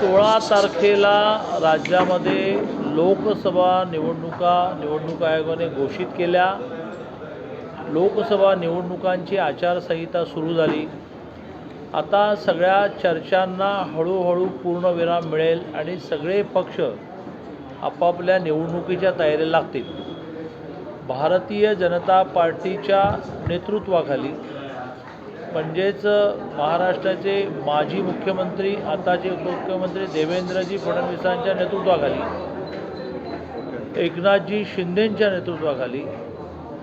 सोळा तारखेला राज्यामध्ये लोकसभा निवडणुका निवडणूक आयोगाने घोषित केल्या. लोकसभा निवडणुकांची आचारसंहिता सुरू झाली. आता सगळ्या चर्चांना हळूहळू पूर्णविराम मिळेल आणि सगळे पक्ष आपापल्या निवडणुकीच्या तयारीला लागतील. भारतीय जनता पार्टीच्या नेतृत्वाखाली म्हणजेच महाराष्ट्राचे माजी मुख्यमंत्री आताचे उपमुख्यमंत्री देवेंद्रजी फडणवीसांच्या नेतृत्वाखाली एकनाथजी शिंदेंच्या नेतृत्वाखाली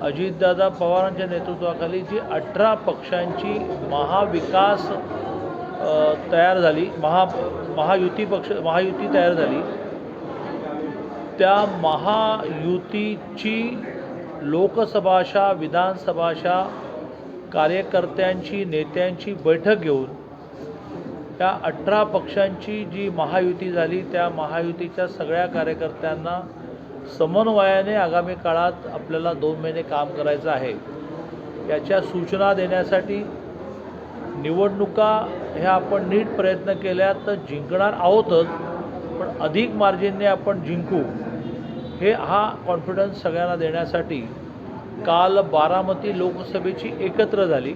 अजितदादा पवारांच्या नेतृत्वाखाली जी अठरा पक्षांची महाविकास तयार झाली महा महायुती पक्ष महायुती तयार झाली त्या महायुतीची लोकसभाशा विधानसभाशा कार्यकर्त्यांची नेत्यांची बैठक घेऊन त्या अठरा पक्षांची जी महायुती झाली त्या महायुतीच्या सगळ्या कार्यकर्त्यांना समन्वयाने आगामी काळात आपल्याला दोन महिने काम करायचं आहे. याच्या सूचना देण्यासाठी निवडणुका ह्या आपण नीट प्रयत्न केल्या तर जिंकणार आहोतच पण अधिक मार्जिनने आपण जिंकू. हे हा कॉन्फिडन्स सगळ्यांना देण्यासाठी काल बारामती लोकसभेची एकत्र झाली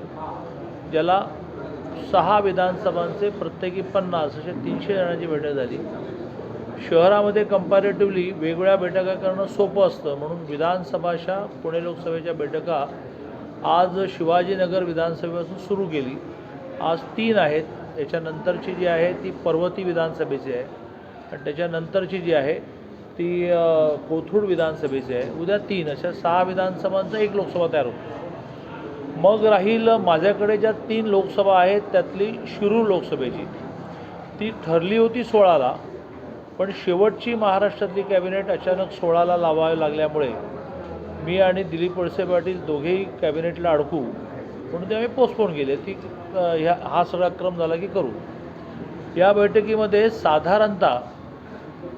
ज्याला सहा विधानसभांचे प्रत्येकी पन्नास असे तीनशे जणांची बैठक झाली. शहरामध्ये कंपॅरेटिव्हली वेगवेगळ्या बैठका करणं सोपं असतं म्हणून विधानसभाच्या पुणे लोकसभेच्या बैठका आज शिवाजीनगर विधानसभेपासून सुरू केली. आज तीन आहेत. याच्यानंतरची जी आहे ती पर्वती विधानसभेची आहे. आणि त्याच्यानंतरची जी आहे ती कोथरूड विधानसभेची आहे. उद्या तीन अशा सहा विधानसभांचा एक लोकसभा तयार होतो. मग राहील माझ्याकडे ज्या तीन लोकसभा आहेत त्यातली शिरूर लोकसभेची. ती ठरली होती सोळाला पण शेवटची महाराष्ट्रातली कॅबिनेट अचानक सोळाला लावावी लागल्यामुळे मी आणि दिलीप वळसे पाटील दोघेही कॅबिनेटला अडकू म्हणून ते आम्ही पोस्टपोन केले. ती ह्या हा सगळा क्रम झाला की करू. या बैठकीमध्ये साधारणतः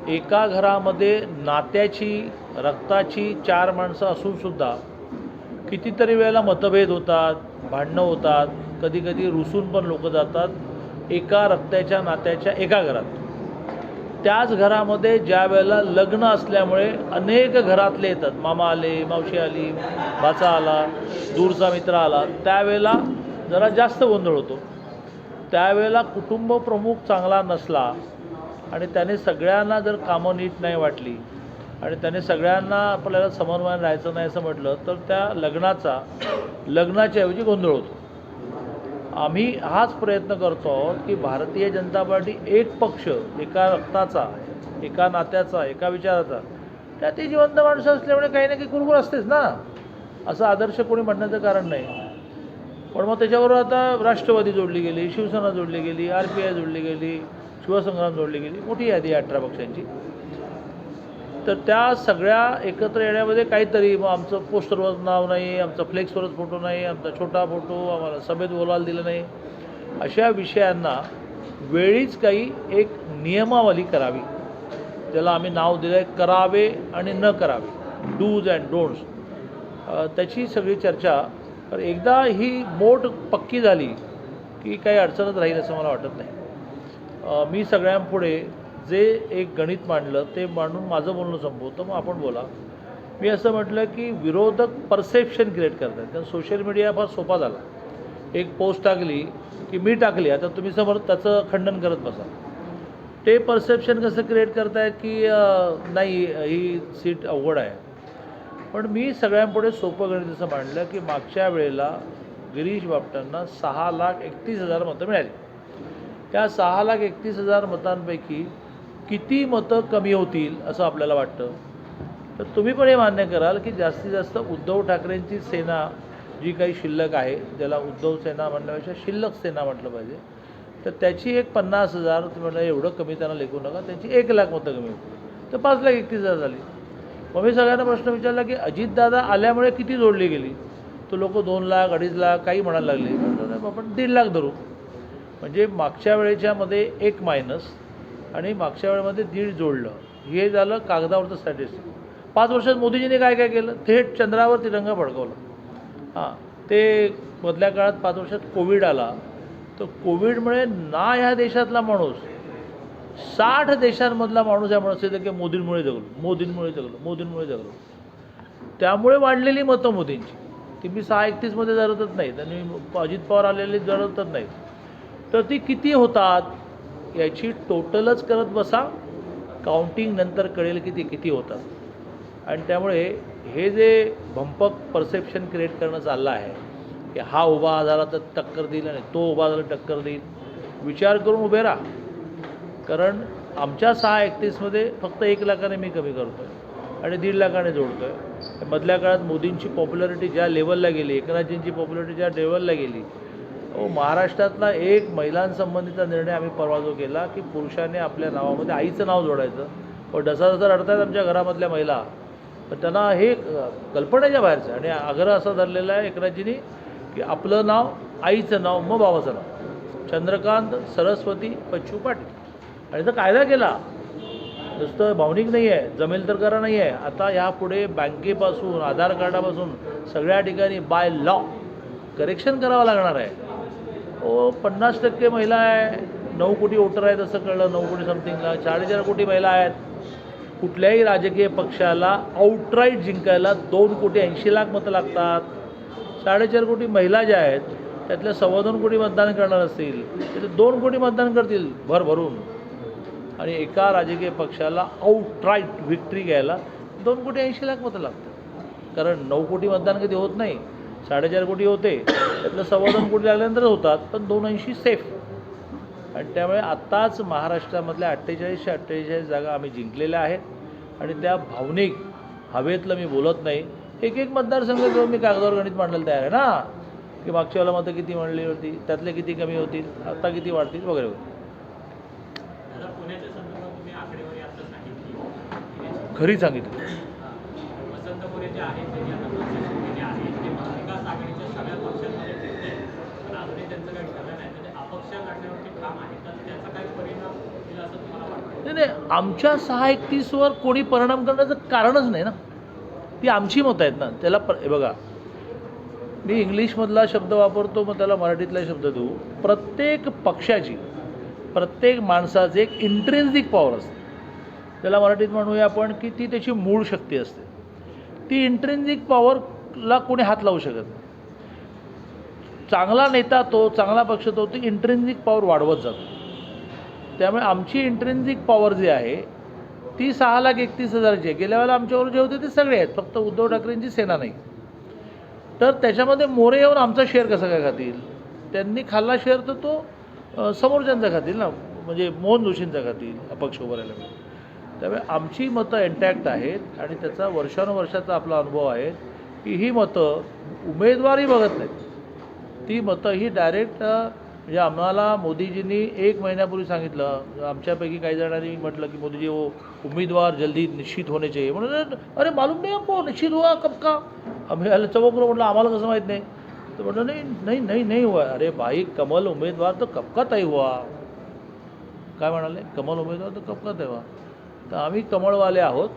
एका घरामध्ये नात्याची रक्ताची चार माणसं असूनसुद्धा कितीतरी वेळेला मतभेद होतात भांडणं होतात कधी कधी रुसून पण लोक जातात एका रक्ताच्या नात्याच्या एका घरात. त्याच घरामध्ये ज्या वेळेला लग्न असल्यामुळे अनेक घरातले येतात. मामा आले मावशी आली भाचा आला दूरचा मित्र आला त्यावेळेला जरा जास्त गोंधळ होतो. त्यावेळेला कुटुंब प्रमुख चांगला नसला आणि त्याने सगळ्यांना जर कामं नीट नाही वाटली आणि त्याने सगळ्यांना आपल्याला समन्वयाने राहायचं नाही असं म्हटलं तर त्या लग्नाचा लग्नाच्या ऐवजी गोंधळ होतो. आम्ही हाच प्रयत्न करतो आहोत की भारतीय जनता पार्टी एक पक्ष एका रक्ताचा एका नात्याचा एका विचाराचा त्या ती जिवंत माणसं असल्यामुळे काही ना काही कुरकुर असतेच ना. असं आदर्श कोणी म्हणण्याचं कारण नाही. पण मग त्याच्याबरोबर आता राष्ट्रवादी जोडली गेली शिवसेना जोडली गेली आर पी आय जोडली गेली शिवसंग्राम जोडली गेली. मोठी यादी आहे अठरा पक्षांची. तर त्या सगळ्या एकत्र येण्यामध्ये काहीतरी मग आमचं पोस्टरवर नाव नाही आमचा फ्लेक्सवरच फोटो नाही आमचा छोटा फोटो आम्हाला सभेत बोलायला दिलं नाही. अशा विषयांना वेळीच काही एक नियमावली करावी. ज्याला आम्ही नाव दिलं आहे करावे आणि न करावे. डूज अँड डोंट्स त्याची सगळी चर्चा. तर एकदा ही बोट पक्की झाली की काही अडचणच राहील असं मला वाटत नाही. मी सगळ्यांपुढे जे एक गणित मांडलं ते मांडून माझं बोलणं संपवतं. मग आपण बोला. मी असं म्हटलं की विरोधक परसेप्शन क्रिएट करतात. कारण सोशल मीडिया फार सोपा झाला. एक पोस्ट टाकली की मी टाकली. आता तुम्ही समोर त्याचं खंडन करत बसा. ते परसेप्शन कसं क्रिएट करतायत की नाही ही सीट अवघड आहे. पण मी सगळ्यांपुढे सोपं गणित असं मांडलं की मागच्या वेळेला गिरीश बापटांना सहा लाख एकतीस हजार मतं मिळाली. त्या सहा लाख एकतीस हजार मतांपैकी किती मतं कमी होतील असं आपल्याला वाटतं? तर तुम्ही पण हे मान्य कराल की जास्तीत जास्त उद्धव ठाकरेंची सेना जी काही शिल्लक आहे ज्याला उद्धव सेना म्हणण्यापेक्षा शिल्लक सेना म्हटलं पाहिजे तर त्याची एक पन्नास हजार तुम्ही म्हटलं एवढं कमी त्यांना लेखू नका त्यांची एक लाख मतं कमी होती तर पाच लाख एकतीस हजार झाली. मग मी सगळ्यांना प्रश्न विचारला की अजितदादा आल्यामुळे किती जोडली गेली? तो लोक दोन लाख अडीच लाख काही म्हणायला लागले. आपण दीड लाख धरू. म्हणजे मागच्या वेळेच्यामध्ये एक मायनस आणि मागच्या वेळेमध्ये दीड जोडलं. हे झालं कागदावरचं स्टॅटिस्टिक पाच वर्षात मोदीजीने काय काय केलं? थेट चंद्रावर तिरंगा फडकवला. हां ते मधल्या काळात पाच वर्षात कोविड आला. तर कोविडमुळे ना ह्या देशातला माणूस साठ देशांमधला माणूस या माणूस येतं की मोदींमुळे जगलो. मोदींमुळे जगलो. मोदींमुळे जगलो. त्यामुळे वाढलेली मतं मोदींची. ती मी सहा एकतीसमध्ये जरतच नाहीत आणि अजित पवार आलेली जरतच नाहीत. तर ती किती होतात याची टोटलच करत बसा. काउंटिंग नंतर कळेल की ती किती होतात. आणि त्यामुळे हे जे भंपक परसेप्शन क्रिएट करणं चाललं आहे की हा उभा झाला तर टक्कर देईल आणि तो उभा झाला टक्कर देईल. विचार करून उभे राहा. कारण आमच्या सहा एकतीसमध्ये फक्त एक लाखाने मी कमी करतो आहे आणि दीड लाखाने जोडतो आहे मधल्या काळात मोदींची पॉप्युलरिटी ज्या लेवलला गेली एकनाथजींची पॉप्युलरिटी ज्या लेवलला गेली हो, महाराष्ट्रातला एक महिलांसंबंधीचा निर्णय आम्ही परवा जो केला की पुरुषाने आपल्या नावामध्ये आईचं नाव जोडायचं. पण जसा जसा रडतात आमच्या घरामधल्या महिला पण त्यांना हे कल्पनेच्या बाहेरचं आणि आग्रह असा धरलेला आहे एकनाथजींनी की आपलं नाव आईचं नाव मग बाबाचं नाव. चंद्रकांत सरस्वती बच्चू पाटील. आणि तो कायदा केला नुसतं भावनिक नाही आहे जमेल तर करा नाही आहे. आता यापुढे बँकेपासून आधार कार्डापासून सगळ्या ठिकाणी बाय लॉ करेक्शन करावं लागणार आहे. पन्नास टक्के महिला आहे. नऊ कोटी वोटर आहेत असं कळलं. नऊ कोटी समथिंगला. साडेचार कोटी महिला आहेत. कुठल्याही राजकीय पक्षाला आउटराईट जिंकायला दोन कोटी ऐंशी लाख मतं लागतात. साडेचार कोटी महिला ज्या आहेत त्यातल्या सव्वा दोन कोटी मतदान करणार असतील तर दोन कोटी मतदान करतील भरभरून आणि एका राजकीय पक्षाला आउटराईट विक्ट्री घ्यायला दोन कोटी ऐंशी लाख मतं लागतात. कारण नऊ कोटी मतदान कधी होत नाही? साडेचार कोटी होते. त्यातलं सव्वा दोन कोटी लागल्यानंतर होतात पण दोन ऐंशी सेफ आणि त्यामुळे आत्ताच महाराष्ट्रामधल्या अठ्ठेचाळीसशे अठ्ठेचाळीस जागा आम्ही जिंकलेल्या आहेत. आणि त्या भावनिक हवेतलं मी बोलत नाही. एक एक मतदारसंघ घेऊन मी कागदावर गणित मांडायला तयार आहे ना? की मागच्या वेळेला मतं किती मांडली होती त्यातले किती कमी होतील आता किती वाढतील वगैरे वगैरे. खरी सांगितलं वसंत मोरे जे आहेत त्यांनी आता पक्ष जे आहेत ते महाविकास आघाडीच्या सगळ्या पक्षांमध्ये फिरते पण अजूनही त्यांचं काही ठरलं नाही तर ते अपक्ष लढण्यावरती ठाम आहे तर त्याचा काही परिणाम होईल असं तुम्हाला वाटतं नाही नाही आमच्या सहा एकतीसवर कोणी परिणाम करण्याचं कारणच नाही ना. ती आमची मतं आहेत ना. त्याला प बघा. मी इंग्लिशमधला शब्द वापरतो मग त्याला मराठीतला शब्द देऊ. प्रत्येक पक्षाची प्रत्येक माणसाचे एक इंट्रेन्सिक पॉवर असते. त्याला मराठीत म्हणूया आपण की ती त्याची मूळ शक्ती असते. ती इंट्रेन्सिक पॉवरला कोणी हात लावू शकत नाही. चांगला नेता तो चांगला पक्ष तो ती इंट्रेन्झिक पॉवर वाढवत जातो. त्यामुळे आमची इंट्रेन्झिक पॉवर जी आहे ती सहा लाख एकतीस हजाराची आहे. गेल्या वेळेला आमच्यावर जे होते ते सगळे आहेत. फक्त उद्धव ठाकरेंची सेना नाही. तर त्याच्यामध्ये मोरे येऊन आमचा शेअर कसा काय खातील? त्यांनी खाल्ला शेअर तर तो समोरच्यांचा खातील ना? म्हणजे मोहन जोशींचा खातील अपक्ष उभं राहिला त्यामुळे आमची मतं इंटॅक्ट आहेत आणि त्याचा वर्षानुवर्षाचा आपला अनुभव आहे की ही मतं उमेदवारही बघत नाहीत. ती मतं ही डायरेक्ट म्हणजे आम्हाला मोदीजींनी एक महिन्यापूर्वी सांगितलं. आमच्यापैकी काही जणांनी म्हटलं की मोदीजी वो उमेदवार जल्दी निश्चित होणे चाहिए म्हणून अरे मालूम नाही आपको निश्चित हुआ कब का? आम्ही आलं चमकलो म्हटलं आम्हाला कसं माहीत नाही? तर म्हटलं नाही नाही नाही नाही हुआ. अरे भाई कमल उमेदवार तर कब का तय हुआ? काय म्हणाले? कमल उमेदवार तर कब का तय हुआ? तर आम्ही कमळवाले आहोत.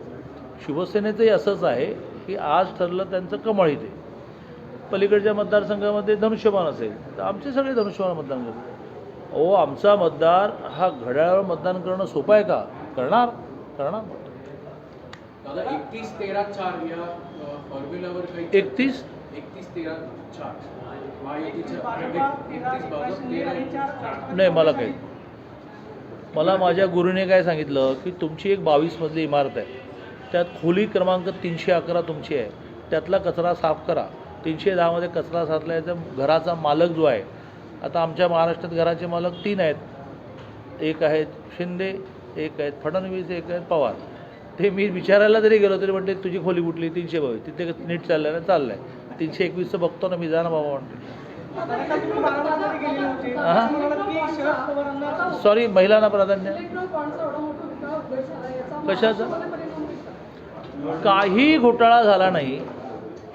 शिवसेनेचंही असंच आहे की आज ठरलं त्यांचं कमळ इथे. पलीकडच्या मतदारसंघामध्ये धनुष्यबाण असेल तर आमचे सगळे धनुष्यबाण मतदान करतात अहो आमचा मतदार हा घड्याळावर मतदान करणं सोपं आहे का? करणार करणार. एकतीस तेरा चार या फॉर्म्युलावर काही एकतीस? एकतीस तेरा चार. नाही मला काही मला माझ्या गुरुने काय सांगितलं की तुमची एक बावीसमधली इमारत आहे. त्यात खोली क्रमांक तीनशे अकरा तुमची आहे. त्यातला कचरा साफ करा. तीनशे दहामध्ये कचरा साचल्याचा घराचा मालक जो आहे आता आमच्या महाराष्ट्रात घराचे मालक तीन आहेत. एक आहेत शिंदे एक आहेत फडणवीस एक आहेत पवार. ते मी विचारायला जरी गेलो तरी म्हणते तुझी खोली कुठली? तीनशे बावीस तिथे नीट चाललं ना चाललं आहे तीनशे एकवीसचं बघतो ना मी जा ना बाबा म्हणते सॉरी महिलांना प्राधान्य. कशाचं? काही घोटाळा झाला नाही.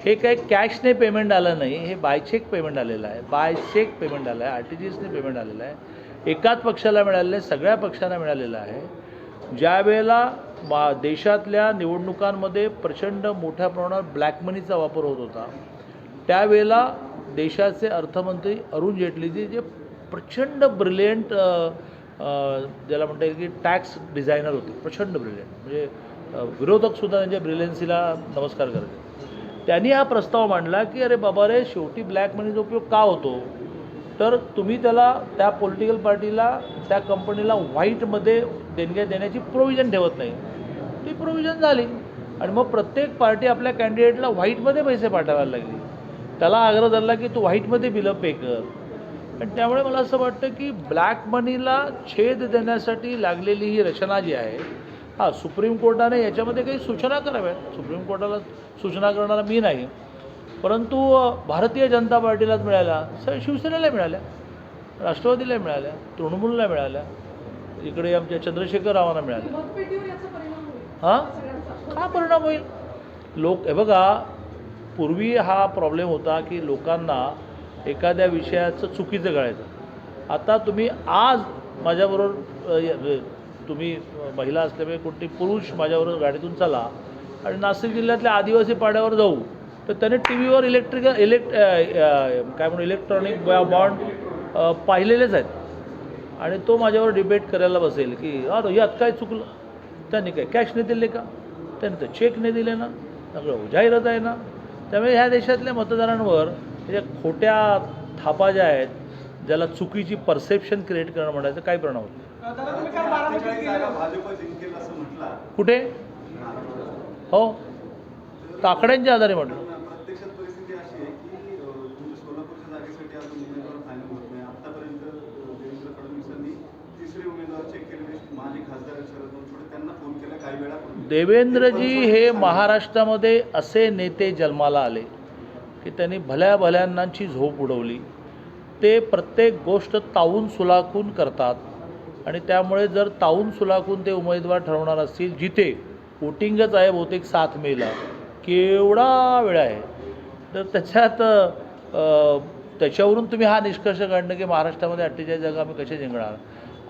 हे काही कॅशने पेमेंट आलं नाही हे बाय चेक पेमेंट आलेलं आहे. बाय चेक पेमेंट आलं आहे आर टी जी एसने पेमेंट आलेलं आहे. एकाच पक्षाला मिळालेलं आहे सगळ्या पक्षांना मिळालेलं आहे. ज्या वेळेला मा देशातल्या निवडणुकांमध्ये प्रचंड मोठ्या प्रमाणात ब्लॅक मनीचा वापर होत होता त्यावेळेला देशाचे अर्थमंत्री अरुण जेटलीजी जे प्रचंड ब्रिलियंट ज्याला म्हणता येईल की टॅक्स डिझायनर होते. प्रचंड ब्रिलियंट म्हणजे विरोधकसुद्धा त्यांच्या ब्रिलियन्सीला नमस्कार करते त्यांनी हा प्रस्ताव मांडला की अरे बाबा रे शेवटी ब्लॅक मनीचा उपयोग का होतो? तर तुम्ही त्याला त्या पॉलिटिकल पार्टीला त्या कंपनीला व्हाईटमध्ये देणग्या देण्याची प्रोव्हिजन ठेवत नाही. ती प्रोव्हिजन झाली. आणि मग प्रत्येक पार्टी आपल्या कॅन्डिडेटला व्हाईटमध्ये पैसे पाठवायला लागली. त्याला आग्रह धरला की तू व्हाईटमध्ये बिलं पे कर. आणि त्यामुळे मला असं वाटतं की ब्लॅक मनीला छेद देण्यासाठी लागलेली ही रचना जी आहे हां सुप्रीम कोर्टाने याच्यामध्ये काही सूचना कराव्यात सुप्रीम कोर्टाला सूचना करणारा मी नाही. परंतु भारतीय जनता पार्टीलाच मिळाल्या. स शिवसेनेला मिळाल्या. राष्ट्रवादीला मिळाल्या. तृणमूलला मिळाल्या. इकडे आमच्या चंद्रशेखर रावांना मिळाल्या. हां? का परिणाम होईल? लोक हे बघा पूर्वी हा प्रॉब्लेम होता की लोकांना एखाद्या विषयाचं चुकीचं कळायचं. आता तुम्ही आज माझ्याबरोबर य- तुम्ही महिला असल्यामुळे कोणते पुरुष माझ्याबरोबर गाडीतून चला आणि नाशिक जिल्ह्यातल्या आदिवासी पाड्यावर जाऊ तर त्याने टी व्हीवर इलेक्ट्रिकल इलेक्ट काय म्हणू इलेक्ट्रॉनिक बॉन्ड पाहिलेलेच आहेत. आणि तो माझ्यावर डिबेट करायला बसेल की अरे यात काय चुकलं? त्यांनी काय कॅश नाही दिले का? त्यांनी तर चेक नाही दिले ना? सगळं जाहिरात आहे ना? त्यामुळे ह्या देशातल्या मतदारांवर ज्या खोट्या थापा ज्या आहेत ज्याला चुकीची परसेप्शन क्रिएट करणं म्हणायचं काय परिणाम होतो? कुठे? हो. तर आकड्यांच्या आधारे म्हटलं. वेळापूर्वी. देवेंद्रजी हे महाराष्ट्रामध्ये असे नेते जन्माला आले की त्यांनी भल्या भल्यांनाची झोप उडवली. ते प्रत्येक गोष्ट तावून सुलाखून करतात. आणि त्यामुळे जर ताऊन सुलाखून ते उमेदवार ठरवणार असतील जिथे वोटिंगच आहे बहुतेक सात मेला केवढा वेळ आहे? तर त्याच्यात त्याच्यावरून तुम्ही हा निष्कर्ष काढणं की महाराष्ट्रामध्ये अठ्ठेचाळीस जागा आम्ही कसे जिंकणार?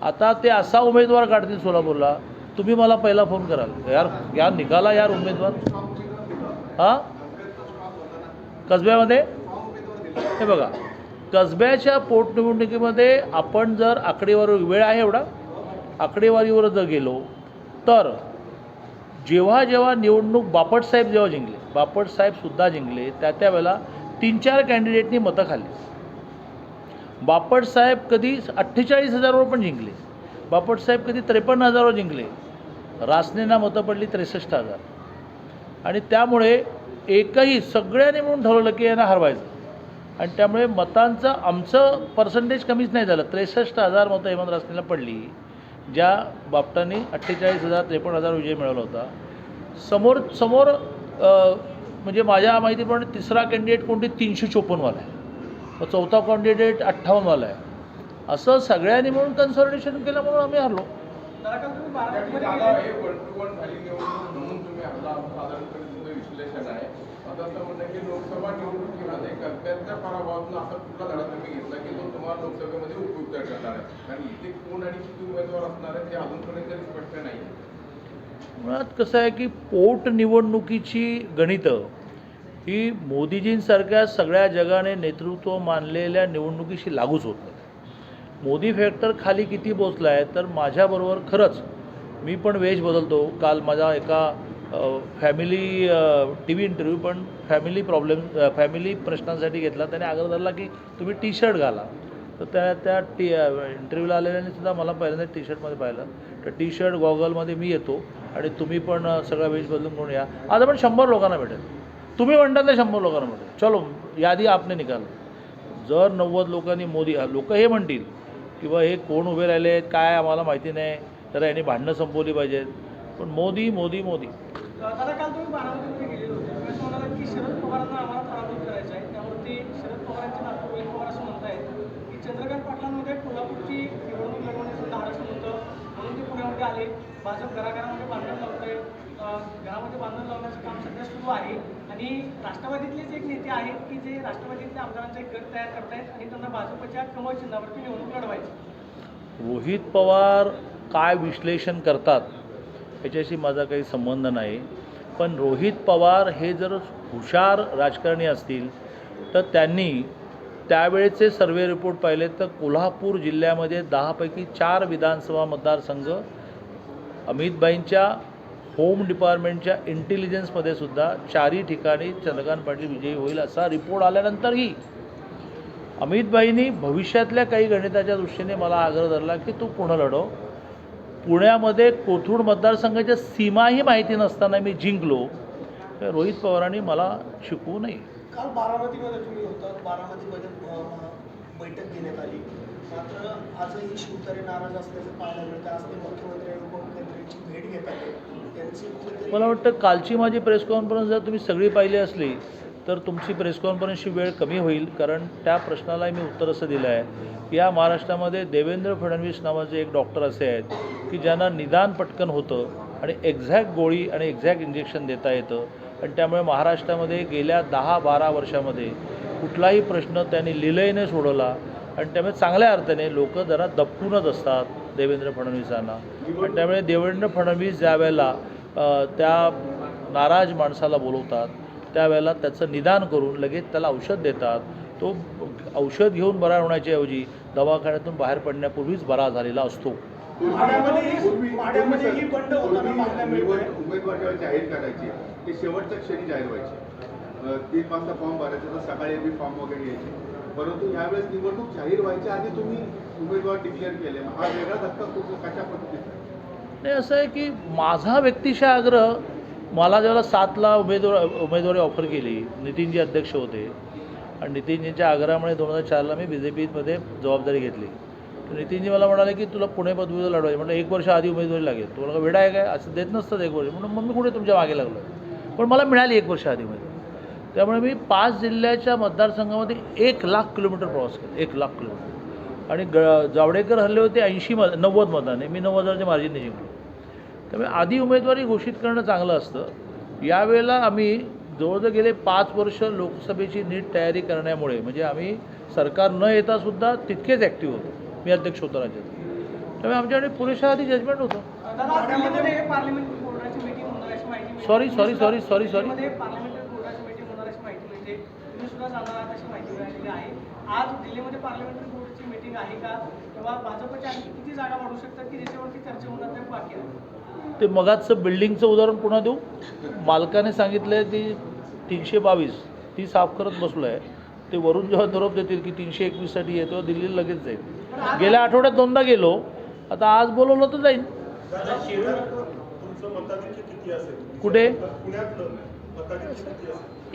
आता ते असा उमेदवार काढतील सोलापूरला तुम्ही मला पहिला फोन कराल. यार यार निघाला यार उमेदवार. हां? कसब्यामध्ये? हे बघा. कसब्याच्या पोटनिवडणुकीमध्ये आपण जर आकडेवारीवर वेळ आहे एवढा आकडेवारीवर जर गेलो तर जेव्हा जेव्हा निवडणूक बापटसाहेब जेव्हा जिंकले बापटसाहेबसुद्धा जिंकले त्या त्यावेळेला तीन चार कॅन्डिडेटनी मतं खाल्ली. बापटसाहेब कधी अठ्ठेचाळीस हजारावर पण जिंकले. बापटसाहेब कधी त्रेपन्न हजारावर जिंकले. रासनेना मतं पडली त्रेसष्ट हजार. आणि त्यामुळे एकही सगळ्यांनी म्हणून ठरवलं की यांना हरवायचं. आणि त्यामुळे मतांचं आमचं पर्सेंटेज कमीच नाही झालं. त्रेसष्ट हजार मतं हेमंत रासनेला पडली ज्या बापटांनी अठ्ठेचाळीस हजार त्रेपन्न हजार विजय मिळवला होता. समोर समोर म्हणजे माझ्या माहितीप्रमाणे तिसरा कॅन्डिडेट कोणती? तीनशे चोपन्नवाला आहे. मग चौथा कॅन्डिडेट अठ्ठावन्नवाला आहे. असं सगळ्यांनी म्हणून कन्सल्टेशन केलं म्हणून आम्ही हरलो दादा काल तुम्ही त्यामुळे बारामतीमध्ये दादा गेले हे वन टू वन झाली निवडणूक म्हणून तुम्ही आपला साधारणपणे तुमचं विश्लेषण आहे आता असं म्हणणं की लोकसभा निवडणुकीमध्ये कर्त्यांच्या पराभवातून असा कुठला धडा तुम्ही घेतला की तो तुम्हाला लोकसभेमध्ये उपयुक्त ठरणार आहे? कारण इथे कोण आणि किती उमेदवार असणार आहे ते अजूनपर्यंत स्पष्ट नाही. मुळात कसं आहे की पोटनिवडणुकीची गणितं ही मोदीजींसारख्या सगळ्या जगाने नेतृत्व मानलेल्या निवडणुकीशी लागूच होत नाही. मोदी फॅक्टर खाली किती पोचला आहे तर माझ्याबरोबर खरंच मी पण वेश बदलतो. काल माझा एका फॅमिली टी व्ही इंटरव्ह्यू पण फॅमिली प्रॉब्लेम फॅमिली प्रश्नांसाठी घेतला. त्याने आग्रह धरला की तुम्ही टी शर्ट घाला. तर त्या त्या टी इंटरव्ह्यूला आलेल्याने सुद्धा मला पहिल्यांदा टी शर्टमध्ये पाहिलं. तर टी शर्ट गॉगलमध्ये मी येतो आणि तुम्ही पण सगळा वेज बदलून कोण या. आता पण शंभर लोकांना भेटेल. तुम्ही म्हणता ना शंभर लोकांना भेटेल. चलो यादी आपने निकाल. जर नव्वद लोकांनी मोदी लोक हे म्हणतील किंवा हे कोण उभे राहिले? आहेत काय आम्हाला माहिती नाही. तर यांनी भांडणं संपवली पाहिजेत. पण मोदी मोदी मोदी. दादा काल तुम्ही बारामतीमध्ये गेलेले होते. म्हणाला की शरद पवारांना आम्हाला पराभूत करायचं आहे. त्यावरती शरद पवारांचे नातू रोहित पवार असं म्हणतायत की चंद्रकांत पाटलांमध्ये कोल्हापूरची निवडणूक लढवण्याचं धाडस नव्हतं म्हणून ते पुण्यामध्ये आले. भाजप घराघरामध्ये बांधण लावतंय. घरामध्ये बांधण लावण्याचं काम सध्या सुरू आहे. आणि राष्ट्रवादीतलेच एक नेते आहेत की जे राष्ट्रवादीतल्या आमदारांचा एक गट तयार करतायत आणि त्यांना भाजपच्या कमळ चिन्हावरती निवडणूक लढवायची. रोहित पवार काय विश्लेषण करतात? याच्याशी माझा काही संबंध नाही. पण रोहित पवार हे जर हुशार राजकारणी असतील तर त्यांनी त्यावेळेचे सर्वे रिपोर्ट पाहिले तर कोल्हापूर जिल्ह्यामध्ये दहापैकी चार विधानसभा मतदारसंघ अमितबाईंच्या होम डिपार्टमेंटच्या इंटेलिजन्समध्ये सुद्धा चारही ठिकाणी चंद्रकांत पाटील विजयी होईल असा रिपोर्ट आल्यानंतरही अमितबाईंनी भविष्यातल्या काही गणिताच्या दृष्टीने मला आग्रह धरला की तू पुन्हा लढव. पुण्यामध्ये कोथरूड मतदारसंघाच्या सीमाही माहिती नसताना मी जिंकलो. तर रोहित पवारांनी मला शिकवू नये. काल बारामतीमध्ये तुम्ही होतात बारामतीमध्ये बैठक घेण्यात आली. मात्र आजही शिवतारे नाराज असल्याचं पाहायला मिळतं. आज ते मुख्यमंत्री आणि उपमुख्यमंत्र्यांची भेट घेत त्यांची मला वाटतं कालची माझी प्रेस कॉन्फरन्स जर तुम्ही सगळी पाहिली असली तर तुमची प्रेस कॉन्फरन्सची वेळ कमी होईल कारण त्या प्रश्नाला मी उत्तर असं दिलं आहे की या महाराष्ट्रामध्ये देवेंद्र फडणवीस नावाचे एक डॉक्टर असे आहेत की ज्यांना निदान पटकन होतं आणि एक्झॅक्ट गोळी आणि एक्झॅक्ट इंजेक्शन देता येतं. आणि त्यामुळे महाराष्ट्रामध्ये गेल्या दहा बारा वर्षामध्ये कुठलाही प्रश्न त्यांनी लिलयने सोडवला आणि त्यामुळे चांगल्या अर्थाने लोक जरा दपकूनच असतात देवेंद्र फडणवीसांना. आणि त्यामुळे देवेंद्र फडणवीस ज्या वेळेला त्या नाराज माणसाला बोलवतात त्यावेळेला त्याचं निदान करून लगेच त्याला औषध देतात. तो औषध घेऊन बरा होण्याच्या ऐवजी दवाखान्यातून बाहेर पडण्यापूर्वीच बरा झालेला असतो. पूर्वी- माड्यामध्ये बंड होताना पाहायला पूर्वी मिळतोय. उमेदवार जेव्हा जाहीर करायची. ते शेवटच्या क्षणी जाहीर व्हायचे. अ, तीन वाजता फॉर्म भरायचे तर सकाळी बी फॉर्म वगैरे यायचे परंतु यावेळेस निवडणूक जाहीर व्हायच्या आधी तुम्ही उमेदवार डिक्लेअर केले. हा वेगळा धक्का खूप कशा पद्धतीचा? नाही असं आहे की माझा व्यक्तिशः आग्रह मला जेव्हा सातला उमेदवार उमेदवारी ऑफर केली नितीनजी अध्यक्ष होते. आणि नितीनजींच्या आग्रहामुळे दोन हजार चारला मी बी जे पीमध्ये जबाबदारी घेतली. तर नितीनजी मला म्हणाले की तुला पुणे पदवीचं लढवायची म्हटलं एक वर्ष आधी उमेदवारी लागेल. तुम्हाला वेडा आहे काय असं देत नसतं एक वर्ष. म्हणून मग मी कुठे तुमच्या मागे लागलो पण मला मिळाली एक वर्ष आधी उमेदवारी. त्यामुळे मी पाच जिल्ह्याच्या मतदारसंघामध्ये एक लाख किलोमीटर प्रवास केला. एक लाख किलोमीटर. आणि ग जावडेकर हल्ले होते ऐंशी मत नव्वद मताने. मी नव्वद हजारच्या मार्जिनने जिंकलो. त्यामुळे आधी उमेदवारी घोषित करणं चांगलं असतं. यावेळेला आम्ही जवळजवळ गेले पाच वर्ष लोकसभेची नीट तयारी करण्यामुळे म्हणजे आम्ही सरकार न येता सुद्धा तितकेच ॲक्टिव्ह होतो. मी अध्यक्ष होतो राज्यात. त्यामुळे आमच्याकडे पुरेशा आधी जजमेंट होतं. आहात अशी माहिती मिळालेली आहे. आज दिल्लीमध्ये पार्लमेंटरी बोर्डची मीटिंग आहे का? किंवा भाजपच्या आणखी किती जागा वाढू शकतात की ज्याच्यावरती चर्चा होणार बाकी आहे. ते मगाचं बिल्डिंगचं उदाहरण पुन्हा देऊ. मालकाने सांगितलं की तीनशे बावीस ती साफ करत बसलो आहे ते वरून जेव्हा निरोप देतील की तीनशे एकवीससाठी येतो दिल्लीला लगेच जाईल. गेल्या आठवड्यात दोनदा गेलो. आता आज बोलवलं तर जाईल. कुठे?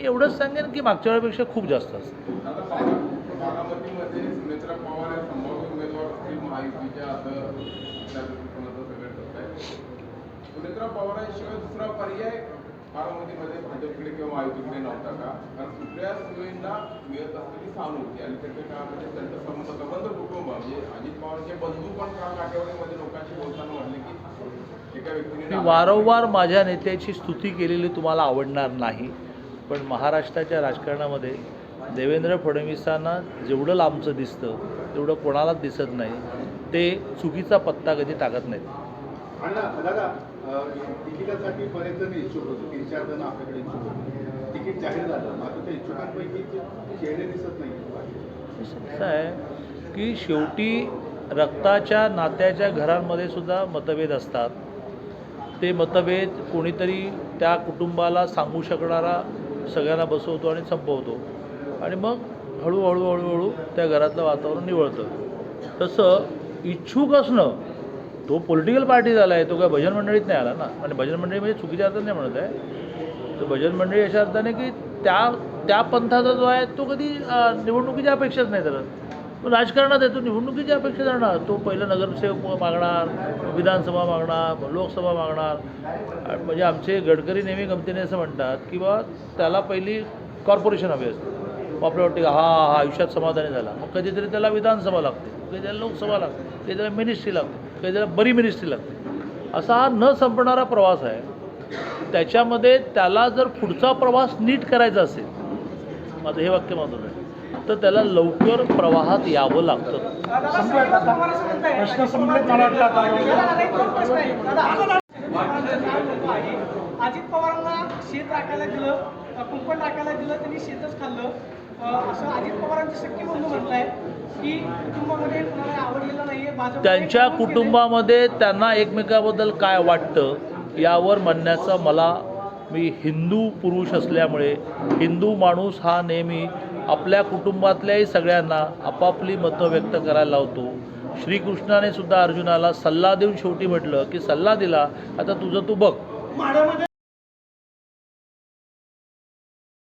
एवढंच सांगेन की मागच्या वेळेपेक्षा खूप जास्त असतं सुनेत्रा पवारांशिवाय दुसरा पर्याय बारामतीमध्ये भाजपकडे किंवा महायुतीकडे नव्हता का? कारण कुठल्या सुनेंना मिळत असलेली सहानुभूती आणि त्याच्या काळामध्ये त्यांचं संबंध संबंध कुटुंब म्हणजे अजित पवारांचे बंधू पण काल आठवड्यामध्ये लोकांशी बोलताना म्हणले की एका व्यक्तीने वारंवार माझ्या नेत्याची स्तुती केलेली तुम्हाला आवडणार नाही पण महाराष्ट्राच्या राजकारणामध्ये देवेंद्र फडणवीसांना जेवढं लांबचं दिसतं तेवढं कोणालाच दिसत नाही. ते चुकीचा पत्ता कधी टाकत नाहीत. तिकिटासाठी बरेच जण इच्छुक होते. तीन चार जण आपल्याकडे इच्छुक होते. तिकीट जाहीर झालं. मात्र त्या इच्छुकांपैकी चेहरे दिसत नाही. आहे की शेवटी रक्ताच्या नात्याच्या घरांमध्ये सुद्धा मतभेद असतात. ते मतभेद कोणीतरी त्या कुटुंबाला सांगू शकणारा सगळ्यांना बसवतो आणि संपवतो. आणि मग हळूहळू हळूहळू त्या घरातलं वातावरण निवळतं. तसं इच्छुक असणं तो पॉलिटिकल पार्टी झाला आहे तो काय भजन मंडळीत नाही आला ना? आणि भजन मंडळी म्हणजे चुकीच्या अर्थाने नाही म्हणत आहे. तर भजन मंडळी अशा अर्थाने की त्या त्या पंथाचा जो आहे तो कधी निवडणुकीच्या अपेक्षाच नाही धरत. तो राजकारणात आहे तो निवडणुकीची अपेक्षा जाणार तो पहिलं नगरसेवक मागणार विधानसभा मागणार लोकसभा मागणार. म्हणजे आमचे गडकरी नेहमी गमतीने असं म्हणतात की बा त्याला पहिली कॉर्पोरेशन हवी असते. मग आपल्याला वाटते हा हा आयुष्यात समाधानी झाला. मग कधीतरी त्याला विधानसभा लागते कधी त्याला लोकसभा लागते कधी त्याला मिनिस्ट्री लागते. कधी त्याला बरी मिनिस्ट्री लागते. असा हा न संपणारा प्रवास आहे. त्याच्यामध्ये त्याला जर पुढचा प्रवास नीट करायचा असेल माझं हे वाक्य महत्त्वाचं आहे तर त्याला लवकर प्रवाहात यावं लागतं. अजित पवारांना शेत राखायला दिलं कुंपण टाकायला दिलं त्यांनी शेतच खाल्लं. असं अजित पवारांचे शक्य बंधू म्हणतायत की कुटुंबामध्ये कोणाला आवडलेलं नाहीये भाजप त्यांच्या कुटुंबामध्ये त्यांना एकमेकाबद्दल काय वाटतं यावर म्हणण्याचं मला मी हिंदू पुरुष असल्यामुळे हिंदू माणूस हा नेहमी आपल्या कुटुंबातल्याही सगळ्यांना आपापली मतं व्यक्त करायला लावतो. श्रीकृष्णाने सुद्धा अर्जुनाला सल्ला देऊन शेवटी म्हटलं की सल्ला दिला आता तुझं तू बघ.